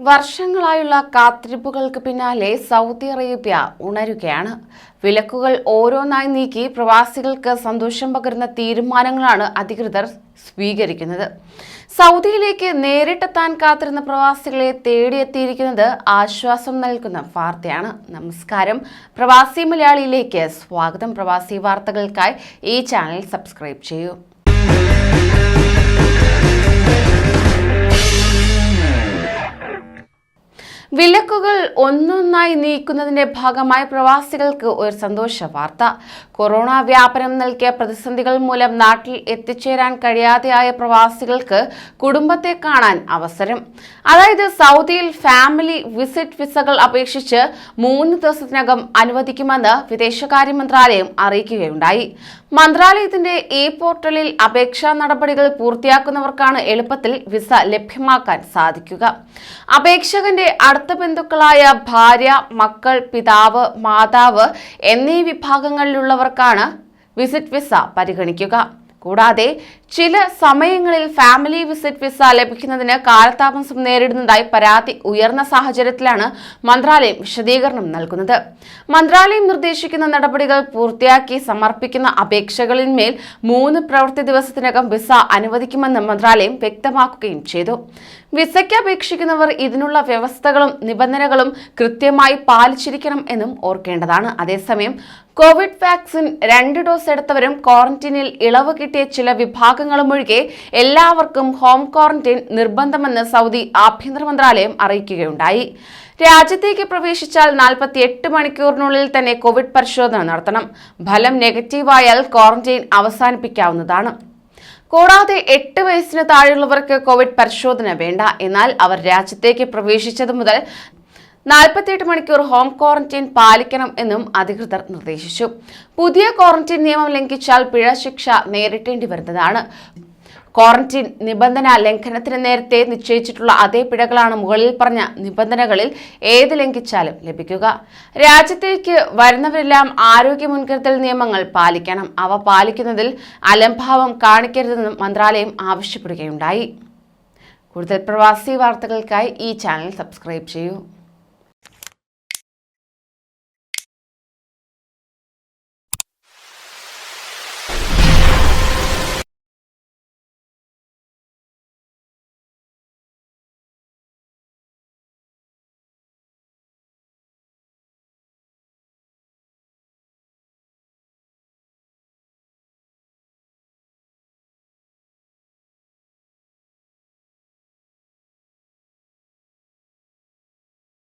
വർഷങ്ങളായുള്ള കാത്തിരിപ്പുകൾക്ക് പിന്നാലെ Saudi Arabia ഉണരുകയാണ്. വിലക്കുകൾ ഓരോന്നായി നീക്കി പ്രവാസികൾക്ക് സന്തോഷം പകരുന്ന തീരുമാനങ്ങളാണ് അധികൃതർ സ്വീകരിക്കുന്നത്. സൗദിയിലേക്ക് നേരിട്ടെത്താൻ കാത്തിരുന്ന പ്രവാസികളെ തേടിയെത്തിയിരിക്കുന്നത് ആശ്വാസം നൽകുന്ന വാർത്തയാണ്. നമസ്കാരം. പ്രവാസി മലയാളിയിലേക്ക് സ്വാഗതം. പ്രവാസി വാർത്തകൾക്കായി ഈ ചാനൽ സബ്സ്ക്രൈബ് ചെയ്യൂ. വിലക്കുകൾ ഒന്നൊന്നായി നീക്കുന്നതിന്റെ ഭാഗമായി പ്രവാസികൾക്ക് ഒരു സന്തോഷ വാർത്ത. കൊറോണ വ്യാപനം നൽകിയ പ്രതിസന്ധികൾ മൂലം നാട്ടിൽ എത്തിച്ചേരാൻ കഴിയാതെയായ പ്രവാസികൾക്ക് കുടുംബത്തെ കാണാൻ അവസരം. അതായത് സൗദിയിൽ ഫാമിലി വിസിറ്റ് വിസകൾ അപേക്ഷിച്ച് മൂന്ന് ദിവസത്തിനകം അനുവദിക്കുമെന്ന് വിദേശകാര്യ മന്ത്രാലയം അറിയിക്കുകയുണ്ടായി. മന്ത്രാലയത്തിന്റെ ഇ പോർട്ടലിൽ അപേക്ഷാ നടപടികൾ പൂർത്തിയാക്കുന്നവർക്കാണ് എളുപ്പത്തിൽ വിസ ലഭ്യമാക്കാൻ സാധിക്കുക. അപേക്ഷകന്റെ അടുത്ത ബന്ധുക്കളായ ഭാര്യ മക്കൾ പിതാവ് മാതാവ് എന്നീ വിഭാഗങ്ങളിലുള്ളവർക്കാണ് വിസിറ്റ് വിസ പരിഗണിക്കുക. കൂടാതെ ചില സമയങ്ങളിൽ ഫാമിലി വിസിറ്റ് വിസ ലഭിക്കുന്നതിന് കാലതാമസം നേരിടുന്നതായി പരാതി ഉയർന്ന സാഹചര്യത്തിലാണ് മന്ത്രാലയം വിശദീകരണം നൽകുന്നത്. മന്ത്രാലയം നിർദ്ദേശിക്കുന്ന നടപടികൾ പൂർത്തിയാക്കി സമർപ്പിക്കുന്ന അപേക്ഷകളിന്മേൽ മൂന്ന് പ്രവൃത്തി ദിവസത്തിനകം വിസ അനുവദിക്കുമെന്ന് മന്ത്രാലയം വ്യക്തമാക്കുകയും ചെയ്തു. വിസയ്ക്ക് അപേക്ഷിക്കുന്നവർ ഇതിനുള്ള വ്യവസ്ഥകളും നിബന്ധനകളും കൃത്യമായി പാലിച്ചിരിക്കണം എന്നും ഓർക്കേണ്ടതാണ്. അതേസമയം കോവിഡ് വാക്സിൻ രണ്ട് ഡോസ് എടുത്തവരും ക്വാറന്റീനിൽ ഇളവ് കിട്ടിയ ചില വിഭാഗങ്ങളും ഒഴികെ എല്ലാവർക്കും ഹോം ക്വാറന്റൈൻ നിർബന്ധമെന്ന് സൗദി ആഭ്യന്തര മന്ത്രാലയം അറിയിക്കുകയുണ്ടായി. രാജ്യത്തേക്ക് പ്രവേശിച്ചാൽ നാൽപ്പത്തി എട്ട് മണിക്കൂറിനുള്ളിൽ തന്നെ കോവിഡ് പരിശോധന നടത്തണം. ഫലം നെഗറ്റീവായാൽ ക്വാറന്റൈൻ അവസാനിപ്പിക്കാവുന്നതാണ്. കൂടാതെ എട്ട് വയസ്സിന് താഴെയുള്ളവർക്ക് കോവിഡ് പരിശോധന വേണ്ട. എന്നാൽ അവർ രാജ്യത്തേക്ക് പ്രവേശിച്ചത് മുതൽ നാൽപ്പത്തിയെട്ട് മണിക്കൂർ ഹോം ക്വാറന്റൈൻ പാലിക്കണം എന്നും അധികൃതർ നിർദ്ദേശിച്ചു. പുതിയ ക്വാറന്റൈൻ നിയമം ലംഘിച്ചാൽ പിഴ ശിക്ഷ നേരിട്ടേണ്ടി വരുന്നതാണ്. ക്വാറന്റൈൻ നിബന്ധന ലംഘനത്തിന് നേരത്തെ നിശ്ചയിച്ചിട്ടുള്ള അതേ പിഴകളാണ് മുകളിൽ പറഞ്ഞ നിബന്ധനകളിൽ ഏത് ലംഘിച്ചാലും ലഭിക്കുക. രാജ്യത്തേക്ക് വരുന്നവരെല്ലാം ആരോഗ്യ മുൻകരുതൽ നിയമങ്ങൾ പാലിക്കണം. അവ പാലിക്കുന്നതിൽ അലംഭാവം കാണിക്കരുതെന്നും മന്ത്രാലയം ആവശ്യപ്പെടുകയുണ്ടായി. കൂടുതൽ പ്രവാസി വാർത്തകൾക്കായി ഈ ചാനൽ സബ്സ്ക്രൈബ് ചെയ്യൂ.